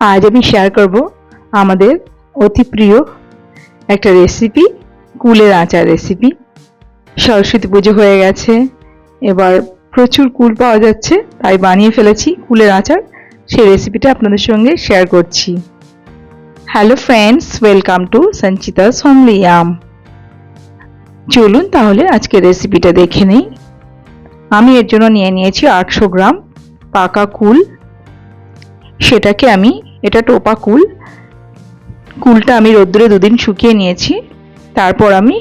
আজ আমি শেয়ার করব আমাদের অতি প্রিয় একটা রেসিপি কুলের আচার রেসিপি সরস্বতী পুজো হয়ে গেছে, এবার প্রচুর কুল পাওয়া যাচ্ছে, তাই বানিয়ে ফেলেছি কুলের আচার। সেই রেসিপিটা আপনাদের সঙ্গে শেয়ার করছি। Hello friends welcome to Sanchita homely আম চলুন তাহলে আজকে রেসিপিটা দেখে নেই। আমি এর জন্য নিয়ে নিয়েছি আটশো গ্রাম পাকা কুল। সেটাকে আমি এটা টোপা কুল। কুলটা আমি রোদ্দুরে দুদিন শুকিয়ে নিয়েছি। তারপর আমি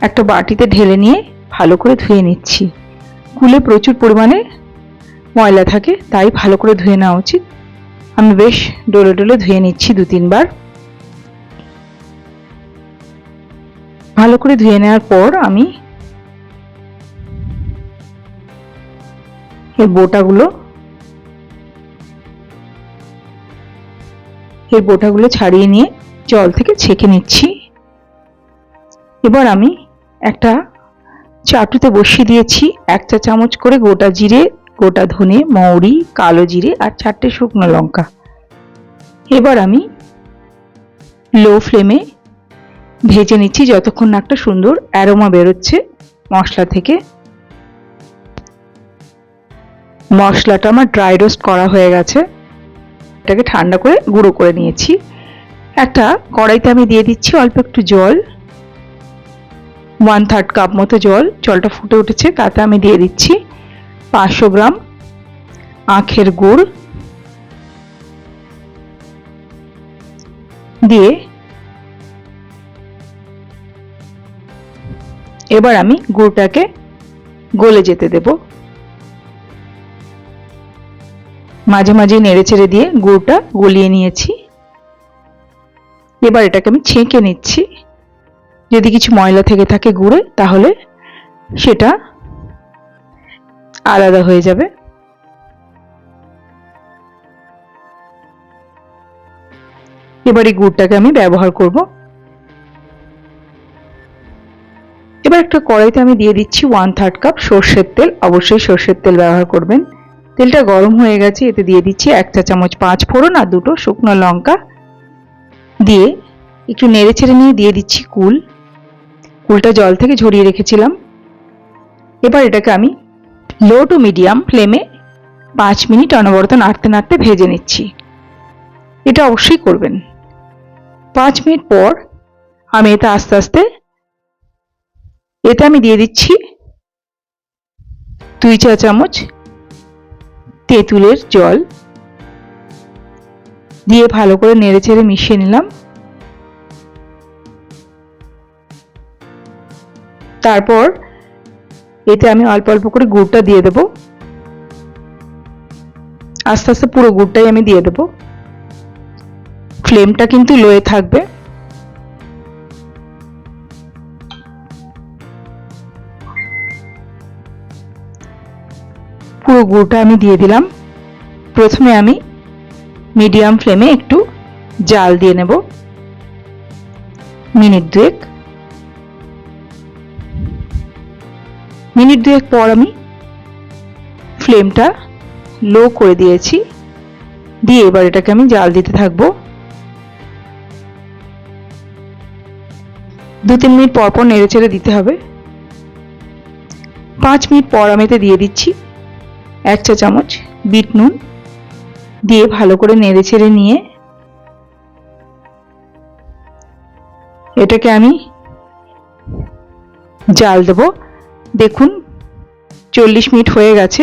একটা বাটিতে ঢেলে নিয়ে ভালো করে ধুয়ে নিচ্ছি। কুলে প্রচুর পরিমাণে ময়লা থাকে, তাই ভালো করে ধুয়ে নেওয়া উচিত। আমি বেশ ডোলে ডোলে ধুয়ে নিচ্ছি দু তিনবার। ভালো করে ধুয়ে নেওয়ার পর আমি এই বোটাগুলো এর বোটাগুলো ছাড়িয়ে নিয়ে জল থেকে ছেঁকে নিচ্ছি। এবার আমি একটা চাটুতে বসিয়ে দিয়েছি। এক চা চামচ করে গোটা জিরে, গোটা ধনে, মৌরি, কালো জিরে আর চারটে শুকনো লঙ্কা। এবার আমি লো ফ্লেমে ভেজে নিচ্ছি যতক্ষণ না একটা সুন্দর অ্যারোমা বেরোচ্ছে মশলা থেকে। মশলাটা আমার ড্রাই রোস্ট করা হয়ে গেছে। এটাকে ঠান্ডা করে গুঁড়ো করে নিয়েছি। একটা কড়াইতে আমি দিয়ে দিচ্ছি অল্প একটু জল। ওয়ান থার্ড কাপ মতো জল। জলটা ফুটে উঠেছে, তাতে আমি দিয়ে দিচ্ছি পাঁচশো গ্রাম আখের গুড়। দিয়ে এবার আমি গুড়টাকে গলে যেতে দেবো। মাঝে মাঝে নেড়ে ছেড়ে দিয়ে গুড়টা গলিয়ে নিয়েছি। এবার এটাকে আমি ছেঁকে নিচ্ছি। যদি কিছু ময়লা থেকে থাকে গুড়ে, তাহলে সেটা আলাদা হয়ে যাবে। এবার এই গুড়টাকে আমি ব্যবহার করব। এবার একটা কড়াইতে আমি দিয়ে দিচ্ছি ওয়ান থার্ড কাপ সর্ষের তেল। অবশ্যই সর্ষের তেল ব্যবহার করবেন। তেলটা গরম হয়ে গেছে, এতে দিয়ে দিচ্ছি এক চা চামচ পাঁচ ফোড়ন আর দুটো শুকনো লঙ্কা। দিয়ে একটু নেড়ে ছেড়ে নিয়ে দিয়ে দিচ্ছি কুল। কুলটা জল থেকে ঝরিয়ে রেখেছিলাম। এবার এটাকে আমি লো টু মিডিয়াম ফ্লেমে পাঁচ মিনিট অনবরত নাড়তে নাড়তে ভেজে নিচ্ছি। এটা অবশ্যই করবেন। পাঁচ মিনিট পর আমি এটা আস্তে আস্তে এতে আমি দিয়ে দিচ্ছি দুই চা চামচ তেঁতুলের জল দিয়ে ভালো করে নেড়ে চেড়ে মিশিয়ে নিলাম। তারপর এতে আমি অল্প অল্প করে গুড়টা দিয়ে দেব। আস্তে আস্তে পুরো গুড়টাই আমি দিয়ে দেব। ফ্লেমটা কিন্তু লোয়ে থাকবে। পুরো গুড়টা আমি দিয়ে দিলাম। প্রথমে আমি মিডিয়াম ফ্লেমে একটু জাল দিয়ে নেব। মিনিট দুয়েক। মিনিট দুয়েক পর আমি ফ্লেমটা লো করে দিয়েছি। দিয়ে এবার এটাকে আমি জাল দিতে থাকব। দু তিন মিনিট পর পর নেড়ে চেড়ে দিতে হবে। পাঁচ মিনিট পর আমি এতে দিয়ে দিচ্ছি। এক চা চামচ বিট নুন দিয়ে ভালো করে নেড়ে ছেড়ে নিয়ে এটাকে আমি জাল দেব। দেখুন, চল্লিশ মিনিট হয়ে গেছে,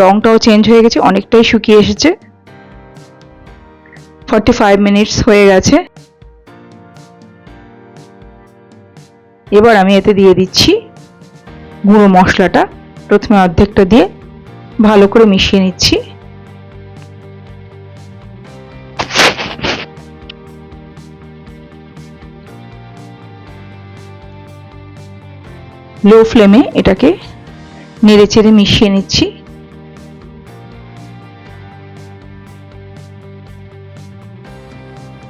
রংটাও চেঞ্জ হয়ে গেছে, অনেকটাই শুকিয়ে এসেছে। ফর্টি ফাইভ মিনিটস হয়ে গেছে। এবার আমি এতে দিয়ে দিচ্ছি গুঁড়ো মশলাটা, প্রথমে অর্ধেকটা দিয়ে ভালো করে মিশিয়ে নিচ্ছি। লো ফ্লেমে এটাকে নেড়ে চেড়ে মিশিয়ে নিচ্ছি।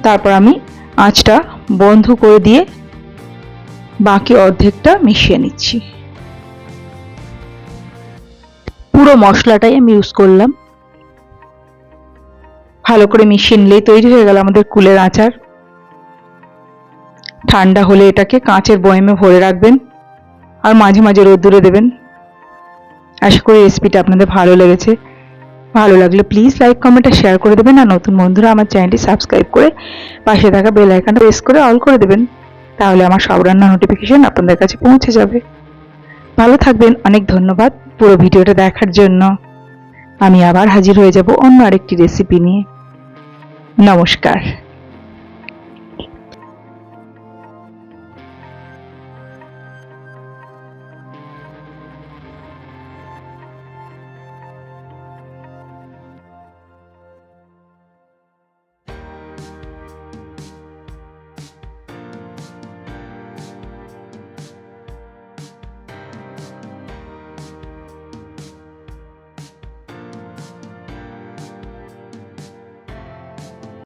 তারপর আমি আঁচটা বন্ধ করে দিয়ে বাকি অর্ধেকটা মিশিয়ে নিচ্ছি। পুরো মশলাটাই আমি ইউজ করলাম। ভালো করে মিশিয়ে নিলেই তৈরি হয়ে গেল আমাদের কুলের আচার। ঠান্ডা হলে এটাকে কাঁচের বয়মে ভরে রাখবেন আর মাঝে মাঝে রোদ্দুরে দেবেন। আশা করি রেসিপিটা আপনাদের ভালো লেগেছে। ভালো লাগলে প্লিজ লাইক কমেন্ট আর শেয়ার করে দেবেন। আর নতুন বন্ধুরা আমার চ্যানেলটি সাবস্ক্রাইব করে পাশে থাকা বেল আইকনটা প্রেস করে অল করে দেবেন। তাহলে আমার সব রান্নার নোটিফিকেশন আপনাদের কাছে পৌঁছে যাবে। ভালো থাকবেন, অনেক ধন্যবাদ পুরো ভিডিওটা দেখার জন্য। আমি আবার হাজির হয়ে যাব অন্য আরেকটি রেসিপি নিয়ে। নমস্কার।